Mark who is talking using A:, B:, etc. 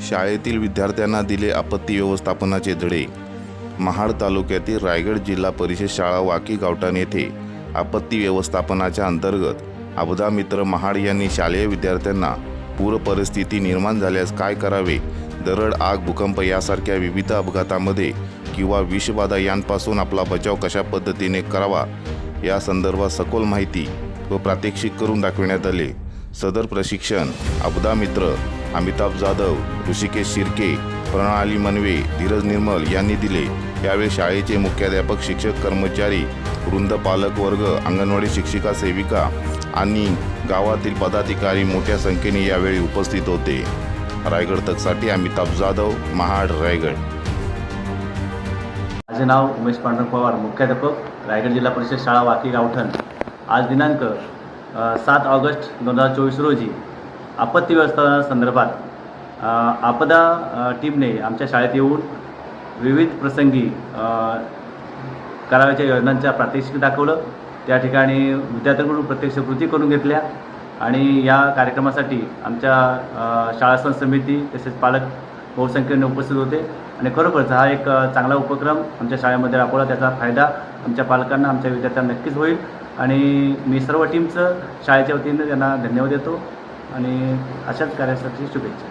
A: शाळेतील विद्यार्थ्यांना दिले आपत्ती व्यवस्थापनाचे धडे. महाड तालुक्यातील रायगड जिल्हा परिषद शाळा वाकी गावठाण येथे आपत्ती व्यवस्थापनाच्या अंतर्गत अबदा मित्र महाड यांनी शालेय विद्यार्थ्यांना पूर परिस्थिती निर्माण झाल्यास काय करावे? दरड आग भूकंप यासारख्या विविध अपघातामध्ये किंवा विषबाधा यांपासून आपला बचाव कशा पद्धतीने करावा? या संदर्भात सखोल माहिती व प्रात्यक्षिक करून दाखविण्यात आले. सदर प्रशिक्षण अबदा मित्र अमिताभ जाधव ऋषिकेश शिर्के प्रणाली मनवे धीरज निर्मल यांनी दिले. यावेळी शाळेचे मुख्याध्यापक शिक्षक कर्मचारी वृंद पालक वर्ग अंगणवाडी शिक्षिका सेविका आणि गावातील पदाधिकारी मोठ्या संख्येने यावेळी उपस्थित होते. रायगड तकसाठी अमिताभ जाधव महाड रायगड.
B: माझे नाव उमेश पांडुरंग पवार मुख्याध्यापक रायगड जिल्हा परिषद शाळा वाकी गावठण. आज दिनांक सात ऑगस्ट दोन हजार चोवीस रोजी आपत्ती व्यवस्थापनासंदर्भात आपदा टीमने आमच्या शाळेत येऊन विविध प्रसंगी करावयाच्या योजनांच्या प्रात्यक्षिक दाखवलं. त्या ठिकाणी विद्यार्थ्यांकडून प्रत्यक्ष कृती करून घेतल्या आणि या कार्यक्रमासाठी आमच्या शाळा सण समिती तसेच पालक बहुसंख्येने उपस्थित होते. आणि खरोखरच हा एक चांगला उपक्रम आमच्या शाळेमध्ये राबवला. त्याचा फायदा आमच्या पालकांना आमच्या विद्यार्थ्यांना नक्कीच होईल. आणि मी सर्व टीमचं शाळेच्या वतीनं त्यांना धन्यवाद देतो. आणि अशाच कार्यासाठी शुभेच्छा.